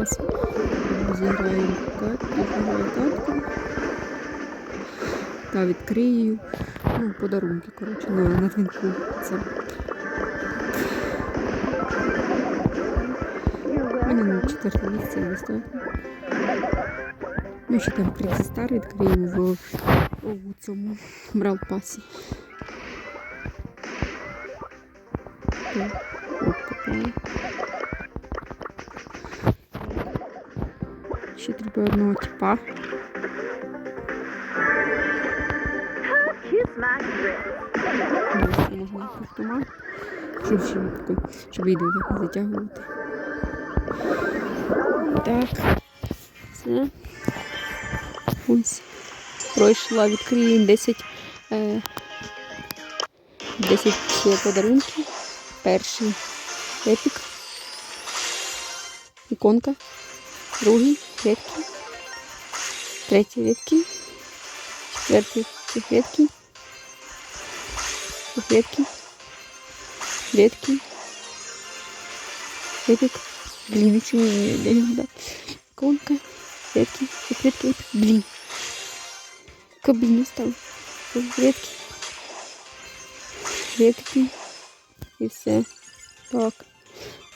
Зараз зіграємо картку, зіграю картку. Та відкрию. Ну, подарунки, коротше, ну, на дзвінку. Це. У мене на четверте місце достатньо. Ну, ще там приз стар відкриємо в, у цьому брал пасі. Так, от. Ще треба одного. Дивіться, можна автомат. Ще такий, щоб відео так не затягувати. Так. Все. Ось. Пройшла, відкриємо 10, е, 10 подарунків. Перший епік. Іконка. Другий редкий. Третій редкий. Четвертий редкий. Редкий. Редкий. Эпик. Блин, ничего не блин, да. Иконка. Редкий. Редкий. Эпик. Блин. Кабин стал. Редкий. Редкий. І все. Так.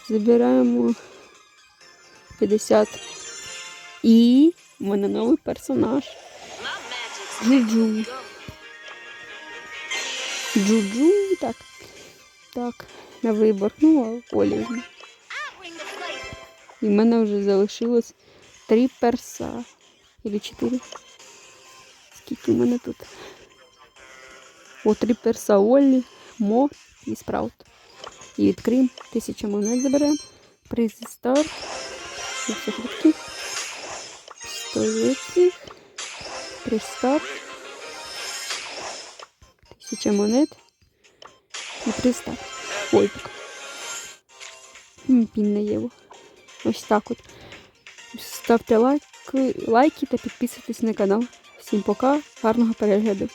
Забираємо 50. І в мене новий персонаж. Джуджу. Джуджу. Так. Так. На вибор. Ну, Олі. І в мене вже залишилось три перса. Или чотири. Скільки в мене тут? О, три перса Оллі, Мо і Спраут. І відкриємо. Тисяча монет заберемо. Приз квитки. 100 редких. Приз. Тисяча монет. І приз старт. Ой, Пін на Єву. Ось так от. Ставте лайки, лайки та підписуйтесь на канал. Всім пока, гарного перегляду.